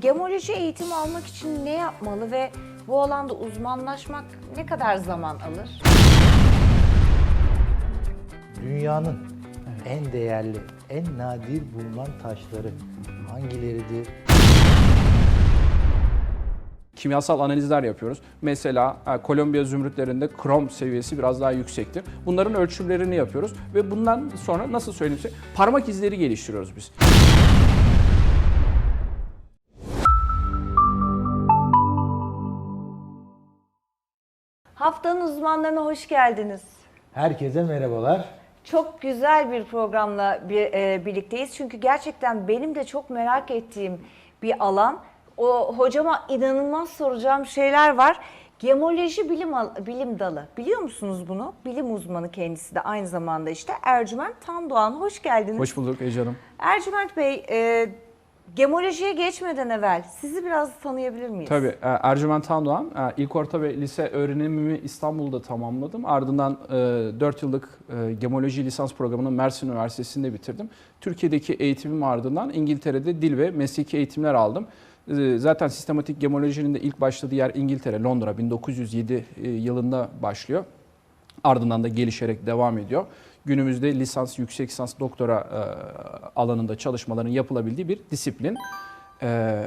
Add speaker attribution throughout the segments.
Speaker 1: gemoloji eğitimi almak için ne yapmalı ve bu alanda uzmanlaşmak ne kadar zaman alır?
Speaker 2: Dünyanın en değerli, en nadir bulunan taşları hangileridir?
Speaker 3: kimyasal analizler yapıyoruz. Mesela e, Kolombiya zümrütlerinde krom seviyesi biraz daha yüksektir. Bunların ölçümlerini yapıyoruz ve bundan sonra nasıl söyleyeyim size parmak izleri geliştiriyoruz biz.
Speaker 1: Haftanın uzmanlarına hoş geldiniz.
Speaker 2: Herkese merhabalar.
Speaker 1: Çok güzel bir programla bir, e, birlikteyiz. Çünkü gerçekten benim de çok merak ettiğim bir alan. O hocama inanılmaz soracağım şeyler var. Gemoloji bilim bilim dalı. Biliyor musunuz bunu? Bilim uzmanı kendisi de aynı zamanda işte Ercüment Tandoğan. Hoş geldiniz.
Speaker 3: Hoş bulduk Ece Hanım.
Speaker 1: Ercüment Bey, e, gemolojiye geçmeden evvel sizi biraz tanıyabilir miyiz?
Speaker 3: Tabii e, Ercüment Tandoğan e, ilk orta ve lise öğrenimimi İstanbul'da tamamladım. Ardından 4 yıllık e, gemoloji lisans programını Mersin Üniversitesi'nde bitirdim. Türkiye'deki eğitimim ardından İngiltere'de dil ve mesleki eğitimler aldım. Zaten sistematik gemolojinin de ilk başladığı yer İngiltere, Londra 1907 e, yılında başlıyor. Ardından da gelişerek devam ediyor. Günümüzde lisans, yüksek lisans, doktora e, alanında çalışmaların yapılabildiği bir disiplin. E,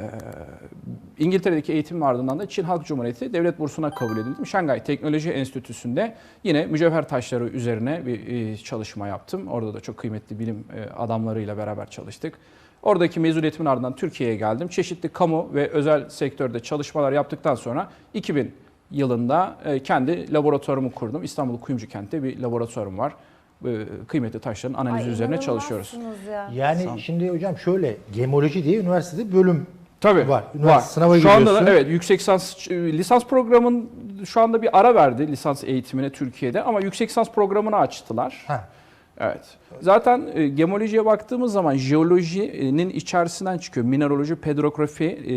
Speaker 3: İngiltere'deki eğitimim ardından da Çin Halk Cumhuriyeti devlet bursuna kabul edildim. Şangay Teknoloji Enstitüsü'nde yine mücevher taşları üzerine bir e, çalışma yaptım. Orada da çok kıymetli bilim e, adamlarıyla beraber çalıştık. Oradaki mezuniyetimin ardından Türkiye'ye geldim. Çeşitli kamu ve özel sektörde çalışmalar yaptıktan sonra 2000 yılında e, kendi laboratuvarımı kurdum. İstanbul Kuyumcu Kent'te bir laboratuvarım var. E, Kıymetli taşların analizi
Speaker 1: Ay,
Speaker 3: üzerine çalışıyoruz.
Speaker 1: Ya.
Speaker 2: Yani
Speaker 3: Sağ olun.
Speaker 2: şimdi hocam şöyle, gemoloji diye üniversitede bölüm
Speaker 3: Tabii
Speaker 2: var. Üniversite sınava
Speaker 3: Şu anda da evet yüksek lisans lisans programın şu anda bir ara verdi lisans eğitimine Türkiye'de ama yüksek lisans programını açtılar.
Speaker 2: Ha.
Speaker 3: Evet. Zaten e, gemolojiye baktığımız zaman jeolojinin içerisinden çıkıyor. Mineraloji, pedrografi e,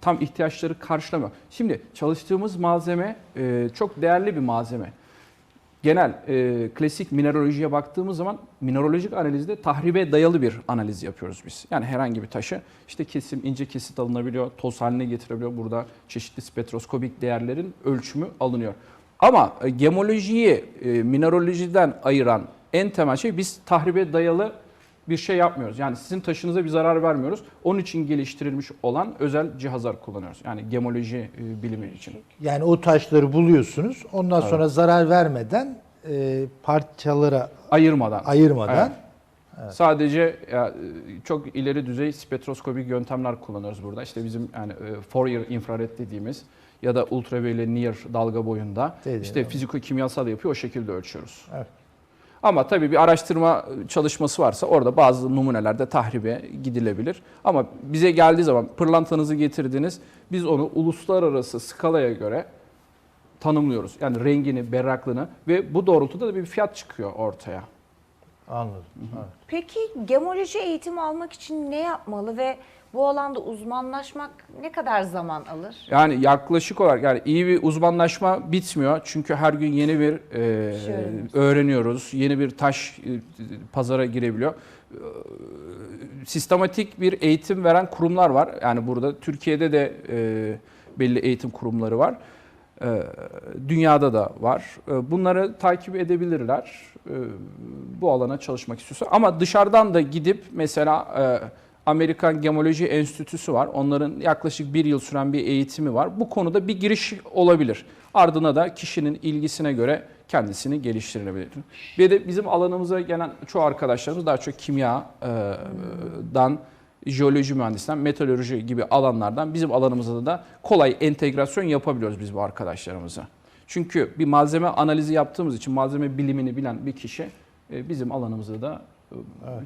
Speaker 3: tam ihtiyaçları karşılamıyor. Şimdi çalıştığımız malzeme e, çok değerli bir malzeme. Genel e, klasik mineralojiye baktığımız zaman mineralojik analizde tahribe dayalı bir analiz yapıyoruz biz. Yani herhangi bir taşı işte kesim, ince kesit alınabiliyor, toz haline getirebiliyor. Burada çeşitli spektroskopik değerlerin ölçümü alınıyor. Ama e, gemolojiyi e, mineralojiden ayıran en temel şey biz tahribe dayalı bir şey yapmıyoruz. Yani sizin taşınıza bir zarar vermiyoruz. Onun için geliştirilmiş olan özel cihazlar kullanıyoruz. Yani gemoloji e, bilimi için.
Speaker 2: Yani o taşları buluyorsunuz. Ondan sonra zarar vermeden e, parçalara
Speaker 3: Ayırmadan.
Speaker 2: ayırmadan
Speaker 3: Evet. Sadece ya, e, çok ileri düzey spektroskopik yöntemler kullanıyoruz burada. İşte bizim yani e, Fourier infrared dediğimiz ya da ultraviyole near dalga boyunda
Speaker 2: Dediğin,
Speaker 3: işte
Speaker 2: evet.
Speaker 3: fiziko-kimyasal yapıyor o şekilde ölçüyoruz.
Speaker 2: Evet.
Speaker 3: Ama tabii bir araştırma çalışması varsa orada bazı numunelerde tahribe gidilebilir. Ama bize geldiği zaman pırlantanızı getirdiniz biz onu uluslararası skalaya göre tanımlıyoruz. Yani rengini, berraklığını ve bu doğrultuda da bir fiyat çıkıyor ortaya.
Speaker 2: Anladım. Evet.
Speaker 1: Peki gemoloji eğitimi almak için ne yapmalı ve bu alanda uzmanlaşmak ne kadar zaman alır?
Speaker 3: Yani yaklaşık olarak yani iyi bir uzmanlaşma bitmiyor. Çünkü her gün yeni bir e,
Speaker 1: öğreniyoruz.
Speaker 3: öğreniyoruz. Yeni bir taş e, pazara girebiliyor. E, Sistematik bir eğitim veren kurumlar var. Yani burada Türkiye'de de e, belli eğitim kurumları var. E, dünyada da var. E, bunları takip edebilirler. E, bu alana çalışmak istiyorsa. Ama dışarıdan da gidip mesela e, Amerikan Gemoloji Enstitüsü var. Onların yaklaşık bir yıl süren bir eğitimi var. Bu konuda bir giriş olabilir. Ardına da kişinin ilgisine göre kendisini geliştirilebilir. Ve de bizim alanımıza gelen çoğu arkadaşlarımız daha çok kimyadan, jeoloji mühendisinden, metalurji gibi alanlardan bizim alanımızda da kolay entegrasyon yapabiliyoruz biz bu arkadaşlarımıza. Çünkü bir malzeme analizi yaptığımız için malzeme bilimini bilen bir kişi e, bizim alanımızda da e,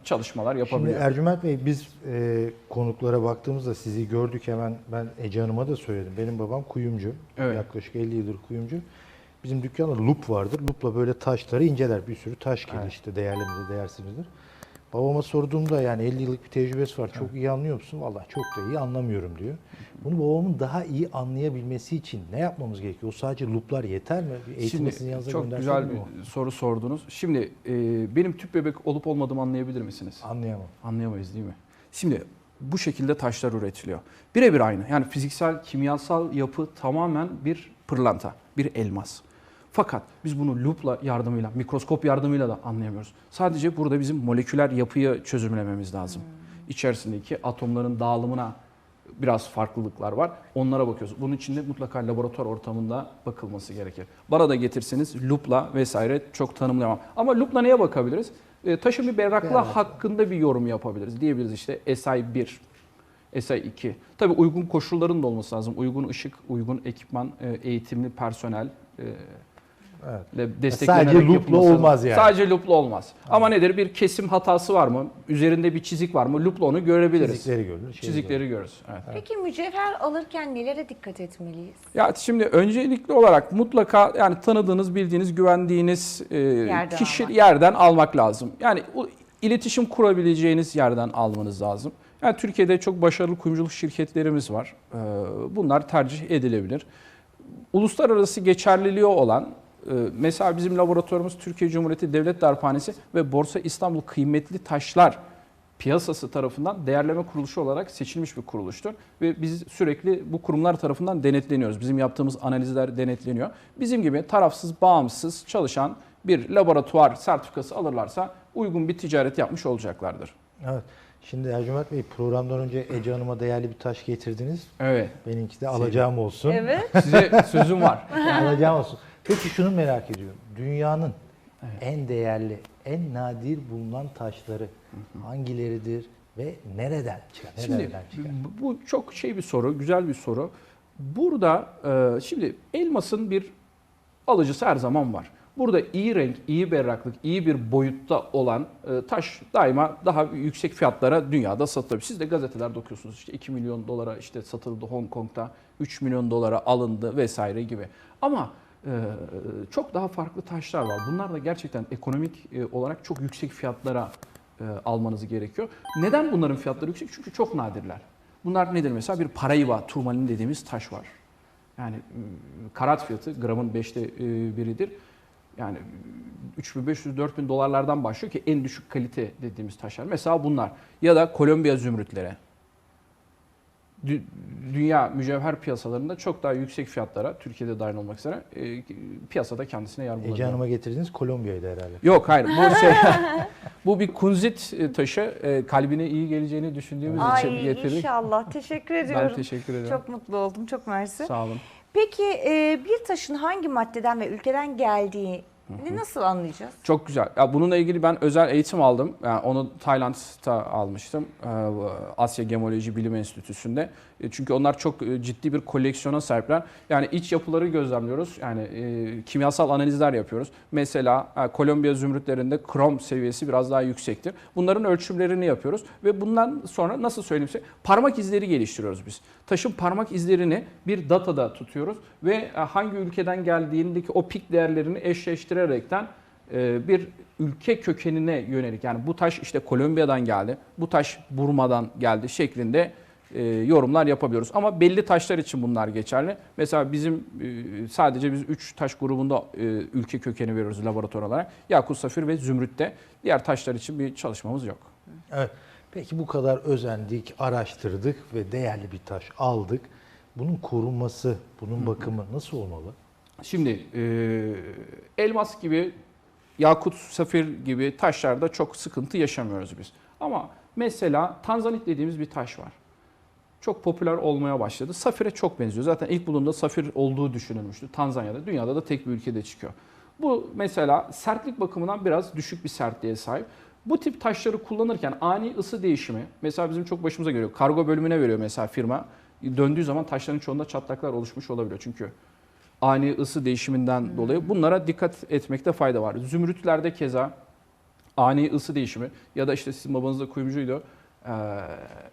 Speaker 3: çalışmalar
Speaker 2: Şimdi
Speaker 3: yapabiliyor.
Speaker 2: Ercüment Bey biz e, konuklara baktığımızda sizi gördük hemen ben Ece Hanım'a da söyledim. Benim babam kuyumcu.
Speaker 3: Evet.
Speaker 2: Yaklaşık 50 yıldır kuyumcu. Bizim dükkanda lup vardır. Lupla böyle taşları inceler. Bir sürü taş gelir
Speaker 3: Evet.
Speaker 2: işte değerli midir, değersiz midir. Babama sorduğumda yani 50 yıllık bir tecrübesi var. Çok iyi anlıyor musun? Vallahi çok da iyi anlamıyorum diyor. Bunu babamın daha iyi anlayabilmesi için ne yapmamız gerekiyor? O sadece luplar yeter mi? Sizin
Speaker 3: Şimdi çok güzel bir soru sordunuz. Şimdi e, benim tüp bebek olup olmadığımı anlayabilir misiniz?
Speaker 2: Anlayamam.
Speaker 3: Anlayamayız değil mi? Şimdi bu şekilde taşlar üretiliyor. Birebir aynı. Yani fiziksel, kimyasal yapı tamamen bir pırlanta, bir elmas. Fakat biz bunu lupla yardımıyla, mikroskop yardımıyla da anlayamıyoruz. Sadece burada bizim moleküler yapıyı çözümlememiz lazım. İçerisindeki atomların dağılımına biraz farklılıklar var. Onlara bakıyoruz. Bunun için de mutlaka laboratuvar ortamında bakılması gerekir. Bana da getirseniz lupla vesaire çok tanımlayamam. Ama lupla neye bakabiliriz? E, taşın bir berraklığı
Speaker 2: Berrak.
Speaker 3: hakkında bir yorum yapabiliriz. Diyebiliriz işte SI1, SI2. Tabii uygun koşulların da olması lazım. Uygun ışık, uygun ekipman, e, eğitimli personel, e,
Speaker 2: Evet.
Speaker 3: desteklenerek
Speaker 2: Sadece loop'la olmaz yani.
Speaker 3: Sadece loop'la olmaz. Ama nedir? Bir kesim hatası var mı? Üzerinde bir çizik var mı? Loop'la onu görebiliriz.
Speaker 2: Çizikleri görülür. şey
Speaker 3: Çizikleri görürüz. Evet.
Speaker 1: Peki mücevher alırken nelere dikkat etmeliyiz?
Speaker 3: Ya şimdi öncelikli olarak mutlaka yani tanıdığınız, bildiğiniz, güvendiğiniz e,
Speaker 1: Yerden
Speaker 3: kişi
Speaker 1: almak.
Speaker 3: yerden almak lazım. Yani o iletişim kurabileceğiniz yerden almanız lazım. Yani Türkiye'de çok başarılı kuyumculuk şirketlerimiz var. E, bunlar tercih edilebilir. Uluslararası geçerliliği olan mesela bizim laboratuvarımız Türkiye Cumhuriyeti Devlet Darphanesi ve Borsa İstanbul Kıymetli Taşlar piyasası tarafından değerleme kuruluşu olarak seçilmiş bir kuruluştur. Ve biz sürekli bu kurumlar tarafından denetleniyoruz. Bizim yaptığımız analizler denetleniyor. Bizim gibi tarafsız, bağımsız çalışan bir laboratuvar sertifikası alırlarsa uygun bir ticaret yapmış olacaklardır.
Speaker 2: Evet. Şimdi Ercüment Bey programdan önce Ece Hanım'a değerli bir taş getirdiniz.
Speaker 3: Evet.
Speaker 2: Benimki de alacağım olsun.
Speaker 1: Evet.
Speaker 3: Size sözüm var.
Speaker 2: alacağım olsun. Peki şunu merak ediyorum. Dünyanın en değerli, en nadir bulunan taşları hangileridir ve nereden çıkar?
Speaker 3: Şimdi
Speaker 2: Nereden çıkar?
Speaker 3: bu çok şey bir soru, güzel bir soru. Burada e, şimdi elmasın bir alıcısı her zaman var. Burada iyi renk, iyi berraklık, iyi bir boyutta olan e, taş daima daha yüksek fiyatlara dünyada satılıyor. Siz de gazetelerde okuyorsunuz işte 2 milyon dolara işte satıldı Hong Kong'da, 3 milyon dolara alındı vesaire gibi. Ama çok daha farklı taşlar var. Bunlar da gerçekten ekonomik e, olarak çok yüksek fiyatlara e, almanız gerekiyor. Neden bunların fiyatları yüksek? Çünkü çok nadirler. Bunlar nedir mesela? Bir paraiba, turmalin dediğimiz taş var. Yani e, karat fiyatı gramın beşte e, biridir. Yani 3500-4000 dolarlardan başlıyor ki en düşük kalite dediğimiz taşlar. Mesela bunlar. Ya da Kolombiya zümrütleri. Dü- Dünya mücevher piyasalarında çok daha yüksek fiyatlara, Türkiye'de dahil olmak üzere e, piyasada kendisine yer
Speaker 2: Ece
Speaker 3: bulabiliyor.
Speaker 2: Hanım'a getirdiğiniz Kolombiya'ydı herhalde.
Speaker 3: Yok hayır bu şey bu bir kunzit taşı e, kalbine iyi geleceğini düşündüğümüz için
Speaker 1: Ay
Speaker 3: getirdik.
Speaker 1: inşallah. Teşekkür ediyorum.
Speaker 3: Ben teşekkür ederim.
Speaker 1: Çok mutlu oldum. Çok mersi.
Speaker 3: Sağ olun.
Speaker 1: Peki e, bir taşın hangi maddeden ve ülkeden geldiğini nasıl anlayacağız?
Speaker 3: Çok güzel. Ya bununla ilgili ben özel eğitim aldım. Yani onu Tayland'da almıştım. Ee, Asya Gemoloji Bilim Enstitüsü'nde. E, Çünkü onlar çok e, ciddi bir koleksiyona sahipler. Yani iç yapıları gözlemliyoruz. Yani e, kimyasal analizler yapıyoruz. Mesela Kolombiya zümrütlerinde krom seviyesi biraz daha yüksektir. Bunların ölçümlerini yapıyoruz ve bundan sonra nasıl söyleyeyim size parmak izleri geliştiriyoruz biz. Taşın parmak izlerini bir datada tutuyoruz ve hangi ülkeden geldiğindeki o pik değerlerini eşleştirerekten e, bir ülke kökenine yönelik yani bu taş işte Kolombiya'dan geldi, bu taş Burma'dan geldi şeklinde e, yorumlar yapabiliyoruz. Ama belli taşlar için bunlar geçerli. Mesela bizim e, sadece biz 3 taş grubunda ülke kökeni veriyoruz laboratuvar olarak. Yakut, safir ve zümrütte. Diğer taşlar için bir çalışmamız yok.
Speaker 2: Evet. Peki bu kadar özendik, araştırdık ve değerli bir taş aldık. Bunun korunması, bunun bakımı nasıl olmalı?
Speaker 3: Şimdi e, elmas gibi, yakut, safir gibi taşlarda çok sıkıntı yaşamıyoruz biz. Ama mesela tanzanit dediğimiz bir taş var. Çok popüler olmaya başladı. Safire çok benziyor. Zaten ilk bulunduğunda safir olduğu düşünülmüştü. Tanzanya'da, dünyada da tek bir ülkede çıkıyor. Bu mesela sertlik bakımından biraz düşük bir sertliğe sahip. Bu tip taşları kullanırken ani ısı değişimi, mesela bizim çok başımıza geliyor. Kargo bölümüne veriyor mesela firma. Döndüğü zaman taşların çoğunda çatlaklar oluşmuş olabiliyor. Çünkü ani ısı değişiminden dolayı bunlara dikkat etmekte fayda var. Zümrütlerde keza ani ısı değişimi ya da işte sizin babanız da kuyumcuydu. Ee,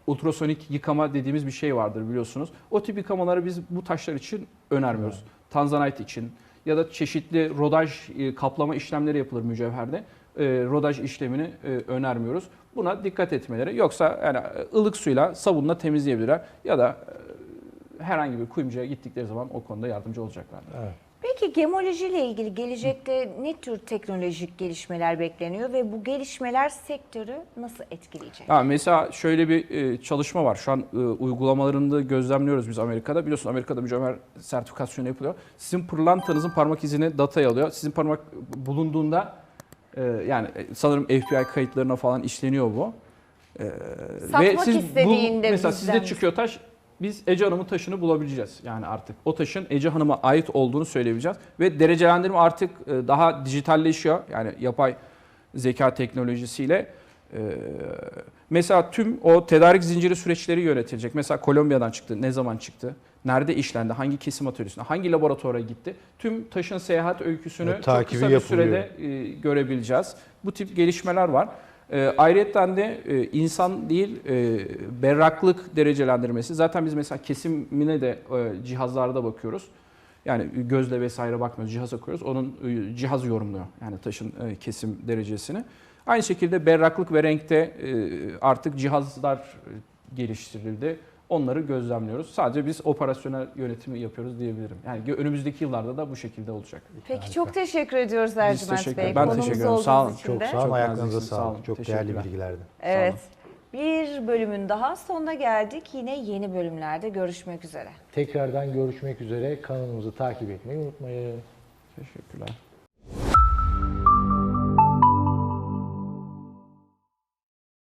Speaker 3: ultrasonik yıkama dediğimiz bir şey vardır biliyorsunuz. O tip yıkamaları biz bu taşlar için önermiyoruz. Tanzanite için ya da çeşitli rodaj e, kaplama işlemleri yapılır mücevherde. E, rodaj işlemini e, önermiyoruz. Buna dikkat etmeleri. Yoksa yani ılık suyla sabunla temizleyebilirler ya da herhangi bir kuyumcuya gittikleri zaman o konuda yardımcı olacaklar.
Speaker 2: Evet.
Speaker 1: Peki Peki gemoloji ile ilgili gelecekte ne tür teknolojik gelişmeler bekleniyor ve bu gelişmeler sektörü nasıl etkileyecek?
Speaker 3: Ya mesela şöyle bir e, çalışma var. Şu an e, uygulamalarını gözlemliyoruz biz Amerika'da. Biliyorsun Amerika'da mücevher sertifikasyonu yapılıyor. Sizin pırlantanızın parmak izini dataya alıyor. Sizin parmak bulunduğunda e, yani e, sanırım FBI kayıtlarına falan işleniyor bu. E,
Speaker 1: Satmak istediğinde
Speaker 3: mesela
Speaker 1: bizden-
Speaker 3: sizde çıkıyor taş. Biz Ece Hanım'ın taşını bulabileceğiz. Yani artık o taşın Ece Hanım'a ait olduğunu söyleyebileceğiz. Ve derecelendirme artık e, daha dijitalleşiyor. Yani yapay zeka teknolojisiyle. e, mesela tüm o tedarik zinciri süreçleri yönetilecek. Mesela Kolombiya'dan çıktı. Ne zaman çıktı? Nerede işlendi? Hangi kesim atölyesine? Hangi laboratuvara gitti? Tüm taşın seyahat öyküsünü
Speaker 2: Evet,
Speaker 3: çok kısa bir
Speaker 2: yapılıyor.
Speaker 3: sürede e, görebileceğiz. Bu tip gelişmeler var. E, ayrıca de e, insan değil e, berraklık derecelendirmesi. Zaten biz mesela kesimine de e, cihazlarda bakıyoruz. Yani gözle vesaire bakmıyoruz, cihaza koyuyoruz. Onun e, cihaz yorumluyor yani taşın e, kesim derecesini. Aynı şekilde berraklık ve renkte e, artık cihazlar geliştirildi. Onları gözlemliyoruz. Sadece biz operasyonel yönetimi yapıyoruz diyebilirim. Yani önümüzdeki yıllarda da bu şekilde olacak.
Speaker 1: Peki çok teşekkür ediyoruz Ercüment
Speaker 3: teşekkür
Speaker 1: Bey.
Speaker 3: Ben
Speaker 1: Konuğumuz
Speaker 3: teşekkür ederim. Sağ olun.
Speaker 1: için
Speaker 2: Çok sağ olun,
Speaker 3: Çok
Speaker 2: ayaklarınıza sağlık.
Speaker 3: olun.
Speaker 2: Çok değerli bilgilerdi.
Speaker 1: Evet. Bir bölümün daha sonuna geldik. Yine yeni bölümlerde görüşmek üzere.
Speaker 2: Tekrardan görüşmek üzere. Kanalımızı takip etmeyi unutmayın.
Speaker 3: Teşekkürler.